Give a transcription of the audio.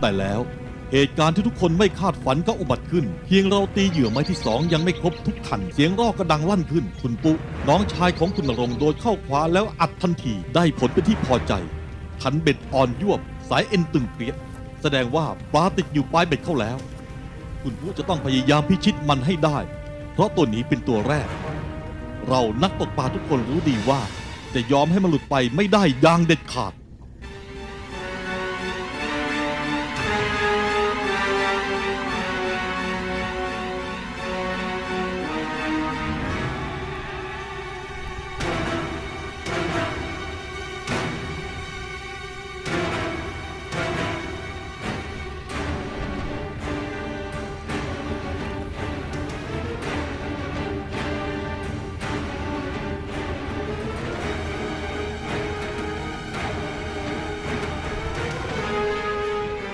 แต่แล้วเหตุการณ์ที่ทุกคนไม่คาดฝันก็อุบัติขึ้น เพียงเราตีเหยื่อไม้ที่สองยังไม่ครบทุกทัน เสียงรอกก็ดังลั่นขึ้น คุณปุ๊ น้องชายของคุณนรงโดนเข้าขวาแล้วอัดทันที ได้ผลเป็นที่พอใจขันเบ็ดอ่อนยวบ สายเอ็นตึงเปรียกแสดงว่าปลาติดอยู่ปลายเบ็ดเข้าแล้ว คุณปุ๊จะต้องพยายามพิชิตมันให้ได้ เพราะตัวนี้เป็นตัวแรก เรานักตกปลาทุกคนรู้ดีว่า จะยอมให้มันหลุดไปไม่ได้อย่างเด็ดขาด